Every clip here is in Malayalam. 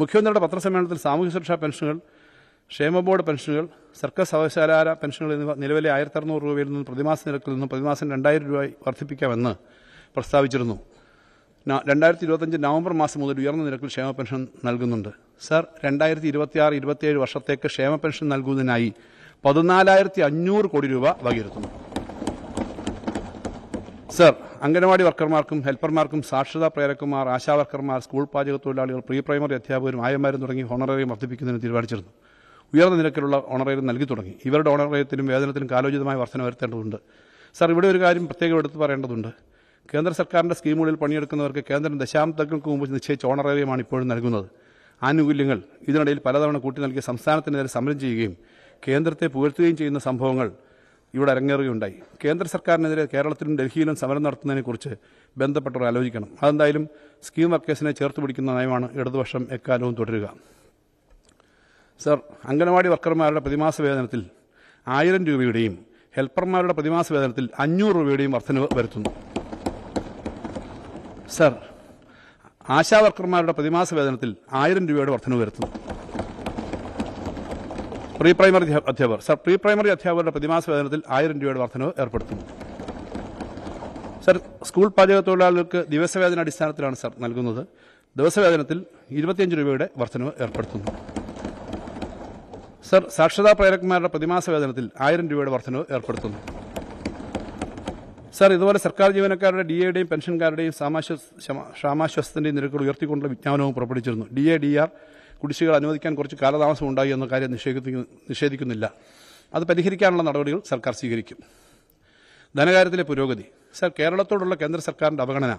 മുഖ്യമന്ത്രിയുടെ പത്രസമ്മേളനത്തിൽ സാമൂഹ്യ സുരക്ഷാ പെൻഷനുകൾ ക്ഷേമ ബോർഡ് പെൻഷനുകൾ സർക്കാർ സർവകലാശാല പെൻഷനുകൾ എന്നിവ നിലവിലെ ആയിരത്തി അറുന്നൂറ് രൂപയിൽ നിന്നും പ്രതിമാസ നിരക്കിൽ നിന്നും പ്രതിമാസം രണ്ടായിരം രൂപയായി വർദ്ധിപ്പിക്കാമെന്ന് പ്രസ്താവിച്ചിരുന്നു. രണ്ടായിരത്തി ഇരുപത്തഞ്ച് നവംബർ മാസം മുതൽ ഉയർന്ന നിരക്കിൽ ക്ഷേമ പെൻഷൻ നൽകുന്നുണ്ട്. സർ രണ്ടായിരത്തി ഇരുപത്തിയാറ് ഇരുപത്തിയേഴ് വർഷത്തേക്ക് ക്ഷേമ പെൻഷൻ നൽകുന്നതിനായി പതിനാലായിരത്തി അഞ്ഞൂറ് കോടി രൂപ വകയിരുത്തുന്നു. സർ അംഗനവാടി വർക്കർമാർക്കും ഹെൽപ്പർമാർക്കും സാക്ഷരതാ പ്രേരക്കുമാർ ആശാവർക്കർമാർ സ്കൂൾ പാചക തൊഴിലാളികൾ പ്രീ പ്രൈമറി അധ്യാപകരും ആയമാരും തുടങ്ങി ഹോണറേറിയം വർദ്ധിപ്പിക്കുന്നതിന് തീരുമാനിച്ചിരുന്നു. ഉയർന്ന നിരക്കിലുള്ള ഓണറേറിയം നൽകി തുടങ്ങി. ഇവരുടെ ഓണറേറിയത്തിനും വേതനത്തിനും കാലോചിതമായ വർധന വരുത്തേണ്ടതുണ്ട്. സർ ഇവിടെ ഒരു കാര്യം പ്രത്യേകം എടുത്തു പറയേണ്ടതുണ്ട്. കേന്ദ്ര സർക്കാരിന്റെ സ്കീമുകളിൽ പണിയെടുക്കുന്നവർക്ക് കേന്ദ്രം ദശാബ്ദങ്ങൾക്ക് മുമ്പ് നിശ്ചയിച്ച ഓണറേറിയമാണ് ഇപ്പോഴും നൽകുന്നത്. ആനുകൂല്യങ്ങൾ ഇതിനിടയിൽ പലതവണ കൂട്ടി നൽകിയ സംസ്ഥാനത്തിനെതിരെ സമരം ചെയ്യുകയും കേന്ദ്രത്തെ പുകഴ്ത്തുകയും ചെയ്യുന്ന സംഭവങ്ങൾ ഇവിടെ അരങ്ങേറുകയുണ്ടായി. കേന്ദ്ര സർക്കാരിനെതിരെ കേരളത്തിലും ഡൽഹിയിലും സമരം നടത്തുന്നതിനെക്കുറിച്ച് ബന്ധപ്പെട്ടവർ ആലോചിക്കണം. അതെന്തായാലും സ്കീം വർക്കേഴ്സിനെ ചേർത്ത് പിടിക്കുന്ന നയമാണ് ഇടതുപക്ഷം എക്കാലവും തുടരുക. സർ അംഗനവാടി വർക്കർമാരുടെ പ്രതിമാസ വേതനത്തിൽ ആയിരം രൂപയുടെയും ഹെൽപ്പർമാരുടെ പ്രതിമാസ വേതനത്തിൽ അഞ്ഞൂറ് രൂപയുടെയും വർധനവ് വരുത്തുന്നു. സർ ആശാ വർക്കർമാരുടെ പ്രതിമാസ വേതനത്തിൽ ആയിരം രൂപയുടെ വർധനവ് വരുത്തുന്നു. പ്രീ പ്രൈമറി അധ്യാപകർ. സർ പ്രീ പ്രൈമറി അധ്യാപകരുടെ പ്രതിമാസ വേതനത്തിൽ ആയിരം രൂപയുടെ വർധനവ് ഏർപ്പെടുത്തുന്നു. സർ സ്കൂൾ പാചക തൊഴിലാളികൾക്ക് ദിവസവേതന അടിസ്ഥാനത്തിലാണ് സർ നൽകുന്നത്. ദിവസവേതനത്തിൽ ഇരുപത്തിയഞ്ച് രൂപയുടെ വർധനവ് ഏർപ്പെടുത്തുന്നു. സർ സാക്ഷരതാ പ്രേരകന്മാരുടെ പ്രതിമാസ വേതനത്തിൽ ആയിരം രൂപയുടെ വർധനവ് ഏർപ്പെടുത്തുന്നു. സർ ഇതുപോലെ സർക്കാർ ജീവനക്കാരുടെ ഡി എയുടെയും പെൻഷൻകാരുടെയും സാമാശ്വ- നിരക്കുകൾ ഉയർത്തിക്കൊണ്ടുള്ള വിജ്ഞാപനവും പുറപ്പെടുവിച്ചിരുന്നു. ഡി എ ഡി ആർ കുടിശ്ശികൾ അനുവദിക്കാൻ കുറച്ച് കാലതാമസം ഉണ്ടായി എന്ന കാര്യം നിഷേധിക്കുന്നു- നിഷേധിക്കുന്നില്ല. അത് പരിഹരിക്കാനുള്ള നടപടികൾ സർക്കാർ സ്വീകരിക്കും. ധനകാര്യത്തിലെ പുരോഗതി. സർ കേരളത്തോടുള്ള കേന്ദ്ര സർക്കാരിന്റെ അവഗണന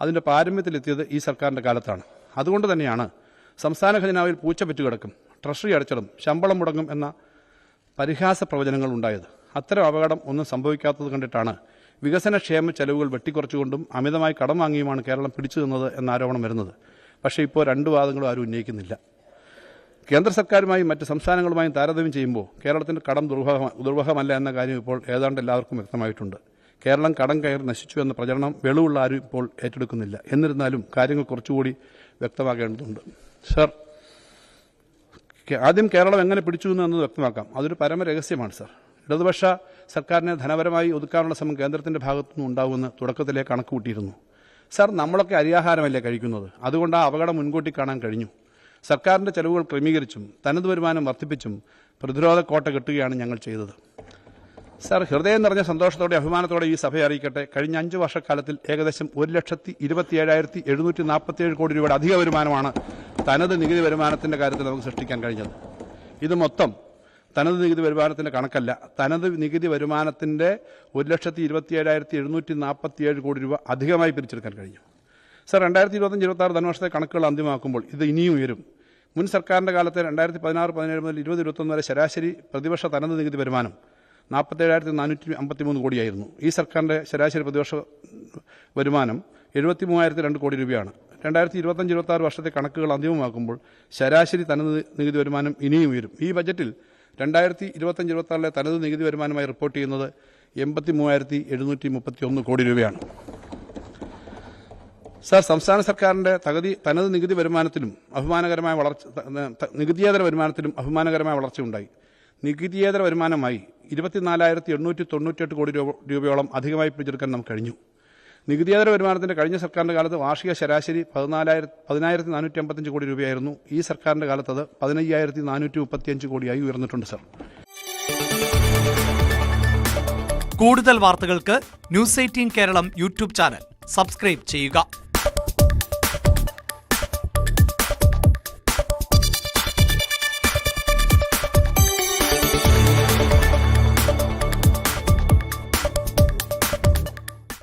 അതിന്റെ പാരമ്യത്തിലെത്തിയത് ഈ സർക്കാരിന്റെ കാലത്താണ്. അതുകൊണ്ട് തന്നെയാണ് സംസ്ഥാന ഖജനാവിൽ പൂച്ച പെറ്റുകിടക്കും ട്രഷറി അടച്ചിടും ശമ്പളം മുടങ്ങും എന്ന പരിഹാസ പ്രവചനങ്ങൾ ഉണ്ടായത്. അത്തരം അപകടം ഒന്നും സംഭവിക്കാത്തത് കണ്ടിട്ടാണ് വികസനക്ഷേമ ചെലവുകൾ വെട്ടിക്കുറച്ചുകൊണ്ടും അമിതമായി കടം വാങ്ങിയുമാണ് കേരളം പിടിച്ചു നിന്നത് എന്ന ആരോപണം വരുന്നത്. പക്ഷേ ഇപ്പോൾ രണ്ട് വാദങ്ങളും ആരും ഉന്നയിക്കുന്നില്ല. കേന്ദ്ര സർക്കാരുമായും മറ്റ് സംസ്ഥാനങ്ങളുമായും താരതമ്യം ചെയ്യുമ്പോൾ കേരളത്തിന്റെ കടം ദുർവഹ ദുർവഹമല്ല എന്ന കാര്യം ഇപ്പോൾ ഏതാണ്ട് എല്ലാവർക്കും വ്യക്തമായിട്ടുണ്ട്. കേരളം കടം കയറി നശിച്ചു എന്ന പ്രചരണം വെളിവുള്ള ആരും ഇപ്പോൾ ഏറ്റെടുക്കുന്നില്ല. എന്നിരുന്നാലും കാര്യങ്ങൾ കുറച്ചുകൂടി വ്യക്തമാകേണ്ടതുണ്ട്. സർ ആദ്യം കേരളം എങ്ങനെ പിടിച്ചു എന്നത് വ്യക്തമാക്കാം. അതൊരു പരമരഹസ്യമാണ് സർ. ഇടതുപക്ഷ സർക്കാരിനെ ധനപരമായി ഒതുക്കാനുള്ള ശ്രമം കേന്ദ്രത്തിന്റെ ഭാഗത്തുനിന്ന് ഉണ്ടാവുമെന്ന് തുടക്കത്തിലേ കണക്കുകൂട്ടിയിരുന്നു. സർ നമ്മളൊക്കെ അരിയാഹാരമല്ലേ കഴിക്കുന്നത്? അതുകൊണ്ട് ആ അപകടം മുൻകൂട്ടി കാണാൻ കഴിഞ്ഞു. സർക്കാരിന്റെ ചെലവുകൾ ക്രമീകരിച്ചും തനത് വരുമാനം വർദ്ധിപ്പിച്ചും പ്രതിരോധ കോട്ട കെട്ടുകയാണ് ഞങ്ങൾ ചെയ്തത്. സർ ഹൃദയം നിറഞ്ഞ സന്തോഷത്തോടെ അഭിമാനത്തോടെ ഈ സഭയെ അറിയിക്കട്ടെ. കഴിഞ്ഞ അഞ്ച് വർഷക്കാലത്തിൽ ഏകദേശം ഒരു ലക്ഷത്തി ഇരുപത്തിയേഴായിരത്തി എഴുന്നൂറ്റി നാൽപ്പത്തിയേഴ് കോടി രൂപയുടെ അധിക വരുമാനമാണ് തനത് നികുതി വരുമാനത്തിന്റെ കാര്യത്തിൽ നമുക്ക് സൃഷ്ടിക്കാൻ കഴിഞ്ഞത്. ഇത് മൊത്തം തനത് നികുതി വരുമാനത്തിന്റെ കണക്കല്ല. തനത് നികുതി വരുമാനത്തിന്റെ ഒരു ലക്ഷത്തി ഇരുപത്തിയേഴായിരത്തി എഴുന്നൂറ്റി നാൽപ്പത്തിയേഴ് കോടി രൂപ അധികമായി പിരിച്ചെടുക്കാൻ കഴിഞ്ഞു. സർ രണ്ടായിരത്തി ഇരുപത്തഞ്ച് ഇരുപത്തി ആറ് ധനവർഷത്തെ കണക്കുകൾ അന്തിമമാക്കുമ്പോൾ ഇത് ഇനിയും ഉയരും. മുൻ സർക്കാരിന്റെ കാലത്തെ രണ്ടായിരത്തി പതിനാറ് പതിനേഴ് മുതൽ ഇരുപത് ഇരുപത്തൊന്ന് വരെ ശരാശരി പ്രതിവർഷ തനത് നികുതി വരുമാനം നാൽപ്പത്തേഴായിരത്തി നാനൂറ്റി അമ്പത്തി മൂന്ന് കോടിയായിരുന്നു. ഈ സർക്കാരിന്റെ ശരാശരി പ്രതിവർഷ വരുമാനം എഴുപത്തി മൂവായിരത്തി രണ്ട് കോടി രൂപയാണ്. രണ്ടായിരത്തി ഇരുപത്തഞ്ച് ഇരുപത്തി ആറ് വർഷത്തെ കണക്കുകൾ അന്തിമമാക്കുമ്പോൾ ശരാശരി തനത് നികുതി വരുമാനം ഇനിയും ഉയരും. ഈ ബജറ്റിൽ രണ്ടായിരത്തി ഇരുപത്തഞ്ച് ഇരുപത്തി ആറിലെ തനത് നികുതി വരുമാനമായി റിപ്പോർട്ട് ചെയ്യുന്നത് എൺപത്തി മൂവായിരത്തി എഴുന്നൂറ്റി മുപ്പത്തി ഒന്ന് കോടി രൂപയാണ്. സാർ സംസ്ഥാന സർക്കാരിന്റെ തകതി തനത് നികുതി വരുമാനത്തിലും അഭിമാനകരമായ വളർച്ച നികുതിയേതര വരുമാനത്തിലും അഭിമാനകരമായ വളർച്ചയുണ്ടായി. നികുതിയേതര വരുമാനമായി ഇരുപത്തിനാലായിരത്തി എണ്ണൂറ്റി തൊണ്ണൂറ്റെട്ട് കോടി രൂപ രൂപയോളം അധികമായി പിടിച്ചെടുക്കാൻ നമുക്ക് കഴിഞ്ഞു. നികുതിയേതര വരുമാനത്തിന്റെ കഴിഞ്ഞ സർക്കാരിന്റെ കാലത്ത് വാർഷിക ശരാശരി പതിനാലായിരത്തി പതിനായിരത്തി നാനൂറ്റി അമ്പത്തഞ്ച് കോടി രൂപയായിരുന്നു. ഈ സർക്കാരിന്റെ കാലത്ത് അത് പതിനയ്യായിരത്തി നാനൂറ്റി മുപ്പത്തിയഞ്ച് കോടിയായി ഉയർന്നിട്ടുണ്ട് സാർ. കൂടുതൽ വാർത്തകൾക്ക് news eighteen Keralam YouTube channel subscribe ചെയ്യുക.